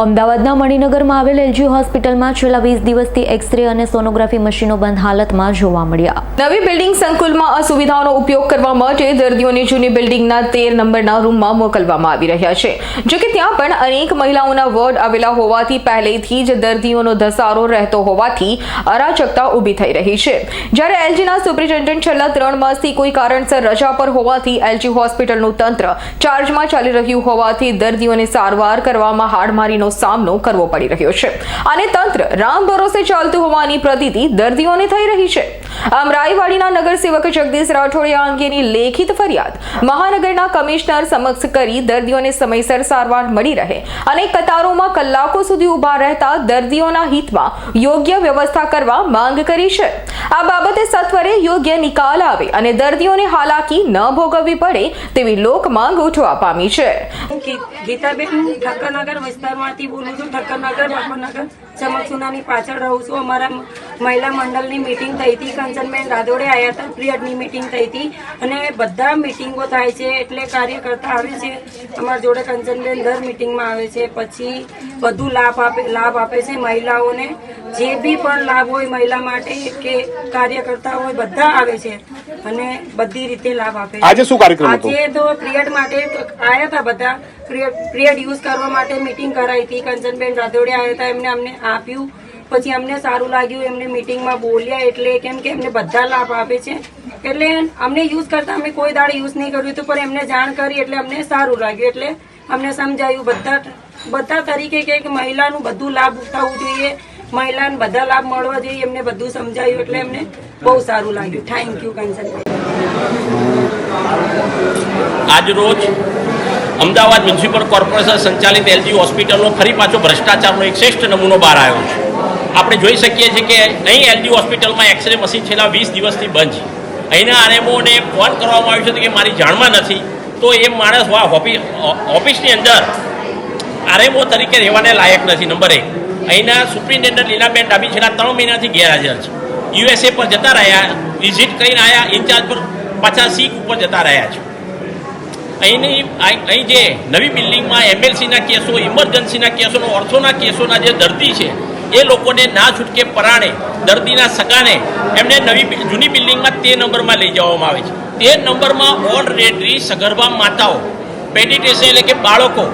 અમદાવાદના મણિનગરમાં આવેલ એલજી હોસ્પિટલમાં છેલ્લા વીસ દિવસથી એક્સરે અને સોનોગ્રાફી મશીનો બંધ હાલતમાં જોવા મળ્યા. નવી બિલ્ડિંગ સંકુલમાં સુવિધાઓનો ઉપયોગ કરવા માટે દર્દીઓને જૂની બિલ્ડિંગના તેર નંબરના રૂમમાં મોકલવામાં આવી રહ્યા છે. જો કે ત્યાં પણ અનેક મહિલાઓના વોર્ડ આવેલા હોવાથી પહેલેથી જ દર્દીઓનો ધસારો રહેતો હોવાથી અરાજકતા ઊભી થઈ રહી છે. જ્યારે એલજીના સુપ્રિન્ટેન્ડન્ટ છેલ્લા ત્રણ માસથી કોઈ કારણસર રજા પર હોવાથી એલજી હોસ્પિટલનું તંત્ર ચાર્જમાં ચાલી રહ્યું હોવાથી દર્દીઓને સારવાર કરવામાં હાડમારીનો સામનો કરવો પડી રહ્યો છે. અને તંત્ર રામ ભરોસે ચાલતું હોવાની પ્રતીતિ દર્દીઓને થઈ રહી છે. આમ રાયવાડીના નગરસેવક જગદીશ રાઠોડે આ અંગેની લેખિત ફરિયાદ મહાનગરના કમિશનર સમક્ષ કરી દર્દીઓને સમયસર સારવાર મળી રહે અને કતારોમાં કલાકો સુધી ઊભા રહેતા દર્દીઓના હિતમાં યોગ્ય વ્યવસ્થા કરવા માંગ કરી છે. આ બાબતે સત્વરે યોગ્ય નિકાલ આવે અને દર્દીઓને હાલાકી ન ભોગવવી પડે તેવી લોક માંગ ઉઠવા પામી છે. ગીતાબેન ઠક્કરનગર વિસ્તારમાંથી બોલું છું ઠક્કરનગર બાપરનગર ચમકસુનાની પાછળ રહું છું. અમારા મહિલા મંડળની મિટિંગ થઈ હતી, કંચનબેન રાદોડે આવ્યા હતા, પ્રિયડની મિટિંગ થઈ હતી. અને બધા મીટિંગો થાય છે, એટલે કાર્યકર્તા આવે છે. અમારા જોડે કંચનબેન દર મિટિંગમાં આવે છે. પછી બધું લાભ આપે લાભ આપે છે મહિલાઓને. જે બી પણ લાભ હોય મહિલા માટે કે કાર્યકર્તા હોય, બધા આવે છે. અને બધી રીતે લાભ આપે આજે શું કાર્યક્રમ હતો? આજે તો ક્રિએટ માટે આવ્યા હતા બધા. ક્રિએટ યુઝ કરવા માટે મીટિંગ કરાઈ હતી. કંચનબેન રાધોડે આવ્યા હતા એમને અમને આપ્યું. પછી અમને સારું લાગ્યું એમને મીટિંગમાં બોલ્યા એટલે કેમ કે એમને બધા લાભ આપે છે. એટલે અમને યુઝ કરતા અમે કોઈ દાડે યુઝ નહીં કર્યું હતું પણ એમને જાણ કરી એટલે અમને સારું લાગ્યું. એટલે અમને સમજાયું બધા બધા તરીકે કે મહિલાનું બધું લાભ ઉઠાવવું જોઈએ. મહિલાને બધા લાભ મળવા જોઈએ. એમને બધું સમજાયું એટલે એમને બહુ સારું લાગ્યું. થેન્ક યુ કંસન આજ રોજ અમદાવાદ મ્યુનિસિપલ કોર્પોરેશન સંચાલિત એલજી હોસ્પિટલનો ફરી પાછો ભ્રષ્ટાચારનો એક શ્રેષ્ઠ નમૂનો બહાર આવ્યો છે. આપણે જોઈ શકીએ છીએ કે અહીં એલજી હોસ્પિટલમાં એક્સરે મશીન છેલ્લા વીસ દિવસથી બંધ છે. અહીંના આરએમઓને ફોન કરવામાં આવ્યો છે કે મારી જાણમાં નથી. તો એ માણસ ઓફિસની અંદર આરએમઓ તરીકે રહેવાને લાયક નથી નંબર એક. અહીંના સુપ્રિન્ટેન્ડન્ટ લીલાબેન ડાબી છેલ્લા ત્રણ મહિનાથી ગેરહાજર છે. યુએસએ પર જતા રહ્યા વિઝિટ કરીને આવ્યા ઇન્ચાર્જ પર પાછા સીટ ઉપર જતા રહ્યા છે. અહીંની અહીં અહીં જે નવી બિલ્ડિંગમાં એમએલસીના કેસો, ઇમરજન્સીના કેસોનો ઓર્થોના કેસોના જે દર્દી છે, એ લોકોને ના છૂટકે પરાણે, દર્દીના સગાને, એમને નવી જૂની બિલ્ડિંગમાં તે નંબરમાં લઈ જવામાં આવે છે. તે નંબરમાં ઓલરેડી સગર્ભા માતાઓ પેડિટેશન એટલે કે બાળકો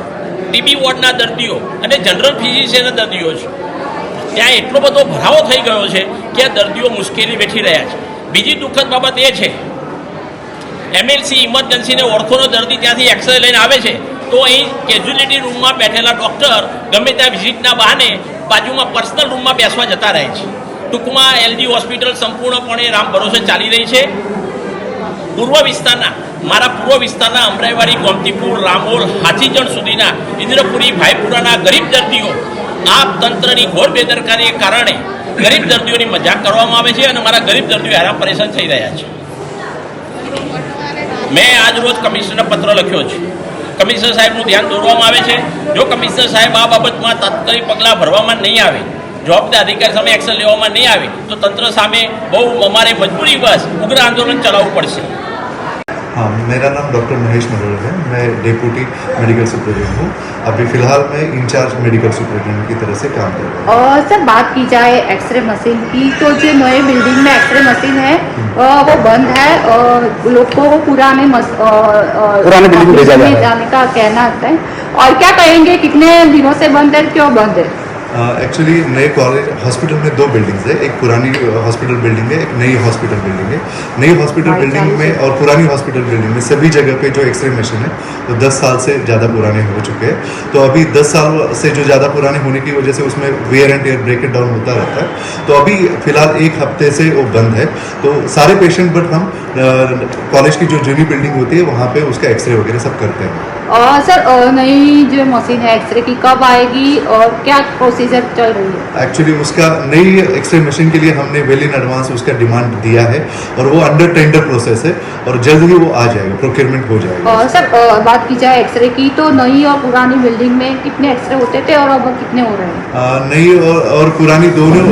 ટીબી વોર્ડના દર્દીઓ અને જનરલ ફિઝિશિયનના દર્દીઓ છે. ત્યાં એટલો બધો ભરાવો થઈ ગયો છે કે આ દર્દીઓ મુશ્કેલી વેઠી રહ્યા છે. બીજી દુઃખદ બાબત એ છે, એમએલસી ઇમરજન્સીને ઓળખોનો દર્દી ત્યાંથી એક્સરે લઈને આવે છે, તો અહીં કેઝ્યુલિટી રૂમમાં બેઠેલા ડૉક્ટર ગમે ત્યાં વિઝિટના બહાને બાજુમાં પર્સનલ રૂમમાં બેસવા જતા રહે છે. ટૂંકમાં એલજી હોસ્પિટલ સંપૂર્ણપણે રામ ભરોસે ચાલી રહી છે. પૂર્વ વિસ્તારના મારા પૂર્વ વિસ્તારના અમરાઈવાડી ગોમતીપુર રામોલ, હાથીજણ સુધીના ઇન્દ્રપુરી, ભાઈપુરાના ગરીબ દર્દીઓ. આ તંત્રની ઘોર બેદરકારીને કારણે ગરીબ દર્દીઓની મજાક કરવામાં આવે છે અને મારા ગરીબ દર્દીઓ હેરાન પરેશાન થઈ રહ્યા છે. મેં આજ રોજ કમિશનરને પત્ર લખ્યો છે. કમિશનર સાહેબનું ધ્યાન દોરવામાં આવે છે. જો કમિશનર સાહેબ આ બાબતમાં તાત્કાલિક પગલાં ભરવામાં નહીં આવે જવાબદાર અધિકારી સામે એક્શન લેવામાં નહીં આવે, તો તંત્ર સામે બહુ અમારે મજબૂરી બસ ઉગ્ર આંદોલન ચલાવવું પડશે. हाँ मेरा नाम डॉक्टर महेश मनोहर है। मैं डेप्यूटी मेडिकल सुपरिटेंडेंट हूँ। अभी फ़िलहाल मैं इंचार्ज मेडिकल सुपरिटेंडेंट की तरह से काम कर रहा हूँ। और सर बात की जाए एक्सरे मशीन की तो जो नए बिल्डिंग में एक्सरे मशीन है वो बंद है और लोगों को पुराने मस- पुराने बिल्डिंग में जाने का कहना है। और क्या कहेंगे कितने दिनों से बंद है क्यों बंद है? एक्चुअली नए कॉलेज हॉस्पिटल में दो बिल्डिंग्स है। एक पुरानी हॉस्पिटल बिल्डिंग है एक नई हॉस्पिटल बिल्डिंग है। नई हॉस्पिटल बिल्डिंग में और पुरानी हॉस्पिटल बिल्डिंग में सभी जगह पे जो एक्सरे मशीन है वो 10 साल से ज़्यादा पुराने हो चुके हैं। तो अभी 10 साल से जो ज़्यादा पुराने होने की वजह से उसमें wear and tear break down होता रहता है। तो अभी फ़िलहाल एक हफ़्ते से वो बंद है। तो सारे पेशेंट बट हम कॉलेज की जो जूनी बिल्डिंग होती है वहाँ पर उसका एक्सरे वगैरह सब करते हैं। सर नई जो मशीन है एक्सरे की कब आएगी और क्या प्रोसीजर प्रोसीजर चल रही है। एक्चुअली उसका नई एक्सरे मशीन के लिए हमने वेल इन एडवांस उसका डिमांड दिया है और वो अंडर टेंडर प्रोसेस है और जल्द ही वो आ जाएगा प्रोक्योरमेंट हो जाएगा। और सर बात की जाए एक्सरे की तो नई और पुरानी बिल्डिंग में कितने एक्सरे होते थे और अब कितने हो रहे हैं? नई और, और पुरानी दोनों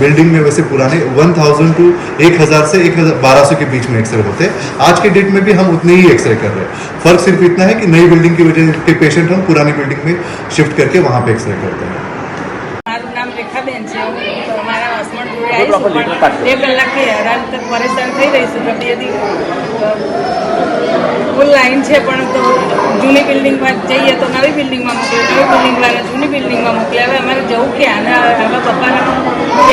बिल्डिंग में वैसे पुराने 1000 टू 1000 से 1200 के बीच में एक्सरे होते। हैं आज के डेट में भी हम उतने ही एक्सरे कर रहे हैं। फ़र्क सिर्फ़ इतना है कि नई बिल्डिंग की वजह के पेशेंट हम पुरानी बिल्डिंग में शिफ्ट करके वहाँ पे एक्सरे करते हैं। બે કલાકથી હેરાન પરેશાન થઈ રહી છું બે ફૂલ લાઈન છે પણ તો જૂની બિલ્ડિંગમાં જઈએ તો નવી બિલ્ડિંગમાં મોકલે નવી બિલ્ડિંગવાળા જૂની બિલ્ડિંગમાં મોકલે હવે અમારે જવું ક્યાં હવે પપ્પાના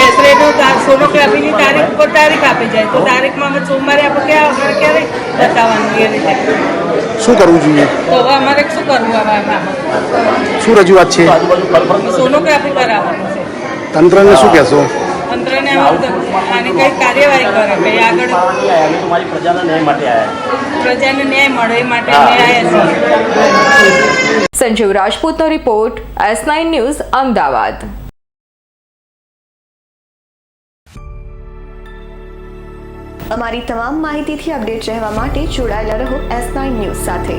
એક્સરેનું સોનોગ્રાફીની તારીખ ઉપર તારીખ આપી જાય. તો તારીખમાં અમે સોમવારે આપણે ક્યાં અમારે ક્યારે બતાવવાનું એ રીતે. શું કરવું જોઈએ? તો હવે અમારે શું કરવું હવે આમાં? શું રજૂઆત છે? સોનોગ્રાફી કરાવવાનું છે? તંત્રને શું કહેશો? તંત્રને આની કઈ કાર્યવાહી કરે. ભાઈ આગળ તમારી પ્રજાના ન્યાય માટે આવ્યા પ્રજાને ન્યાય મળે એ માટે આવ્યા Sanjeev રાજપૂતનો report S nine news Ahmedabad. અમારી તમામ માહિતીથી અપડેટ રહેવા માટે જોડાયેલા રહો એસ નાઇન ન્યૂઝ સાથે.